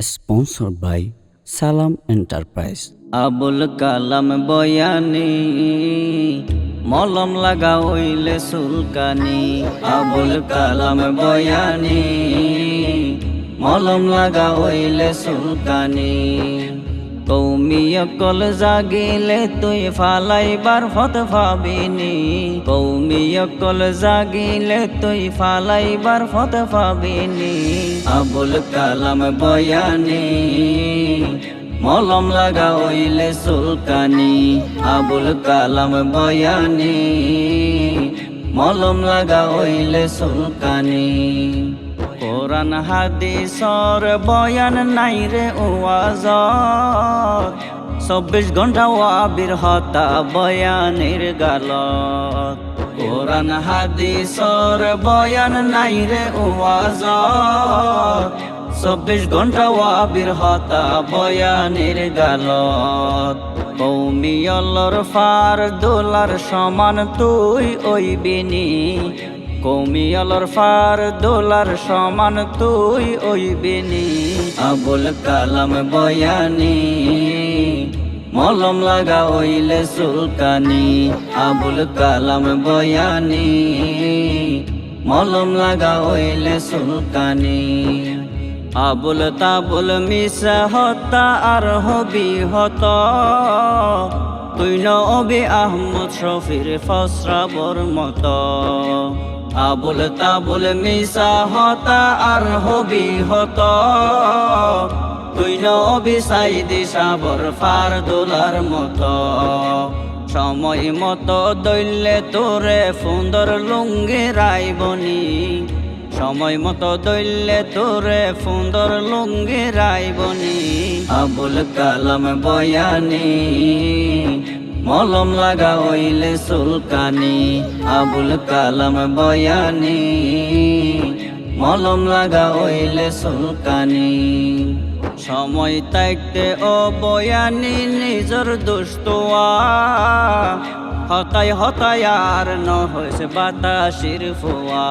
sponsored by Salam Enterprise. Abul Kalam বয়ানি, মলম লাগা সুলকানি। আবুল কালাম বয়ানি, মলম লাগা সুলকানি। কৌমিয় কল জাগিলে তুই ফালাইবার ফত ভাবিনি। কৌমিয় কল জাগিলে তুই ফালাইবার ফত ভাবিনি আবুল কালাম বয়ানি মলম লাগা হইলে সুলকানি আবুল কালাম বয়ানি মলম লাগা হইলে সুলকানি কোরআন হাদিসর বয়ান নাই রে ওয়াজ। চব্বিশ ঘণ্টা ওয়াবির হতা বয়ানের গালত। কোরআন হাদিসর বয়ান নাই রে ওয়াজ। চব্বিশ ঘণ্টা ওয়াবির হতা বয়ানের গালত। কৌমিয়লর ফার দোলার সমান তুই ওই বিনি কৌমিয়লর ফার দোলার সমান তুই ওই বিনি আবুল কালাম বয়ানি মলম লাগা হইলে সুলকানি, আবুল কালাম বয়ানি। মলম লাগা হইলে সুলকানি, আবুল তাবুল মিশা হতা আর হবি হত। তুই নবি আহমদ শফির ফসরাবর মত। আবুল তাবুল মিশা হতা আর হবি হত। তুই নবি সাইদি সাবর ফার দোলার মত। সময় মতো দৈলে তোরে সুন্দর লুঙ্গি রাইবনি। সময় মতো দৈলে তোরে সুন্দর লুঙ্গি রাইবনি। আবুল কালাম বয়ানি, মলম লাগা হইলে সুলকানি। আবুল কালাম বয়ানি, মলম লাগা হইলে সুলকানি। সময় তাইতে ও বয়ানি নিজর দুস্তোয়া হতাই হতাই আর ন হয়েছে বাতাসির ফুয়া।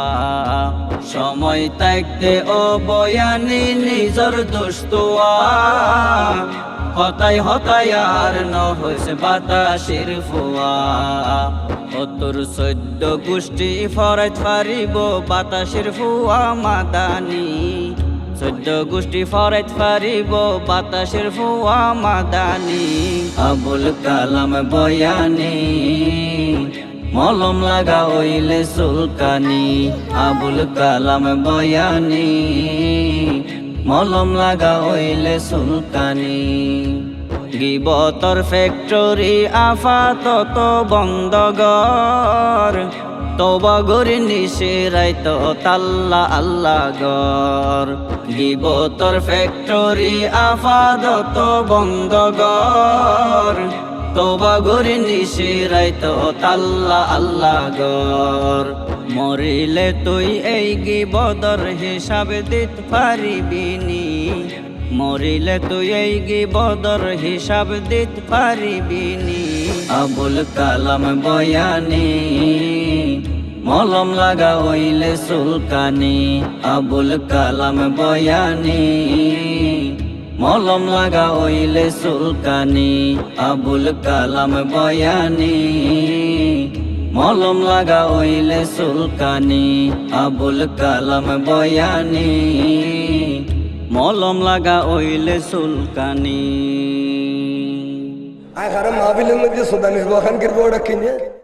সময় তাইতে ও বয়ানি নিজর দুস্তোয়া হতাই হতাই আর হয়েছে বাতাসির ফুয়া। অতর সদ্য গোষ্ঠী ফরাইত পারিব বাতাসের ফুয়া মাদানি। সদ্য গোষ্ঠী ফরাইত পারিব বাতাসের ফুয়া মাদানি, আবুল কালাম বয়ানি, মলম লাগা হইলে সুলকানি, আবুল কালাম বয়ানি, মলম লাগা হইলে সুলকানি। গিবতর ফ্যাক্টরি আফাতত বন্ধগর তবা গরি নিশে রাইত তাল্লা আল্লাহ গর গিবতর ফ্যাক্টরি আফাদত বন্ধগর তবা গরি নিশে রাইত তাল্লা আল্লাহ গর মরিলে তুই এই গিবদর হিসাব দিত পারিবিনি মরিলে তুই এই গিবদর হিসাব দিত পারিবিনি আবুল কালাম বয়ানি মলম লাগা হইলে সুলকানি আবুল কালাম বয়ানি। মলম লাগা হইলে সুলকানি আবুল কালাম বয়ানি। মলম লাগা হইলে সুলকানি আবুল কালাম বয়ানি। মলম লাগা হইলে সুলকানি আয় হারাম মাহবিলের মধ্যে সুদানিস বখান কিরবো ওটা কিনে।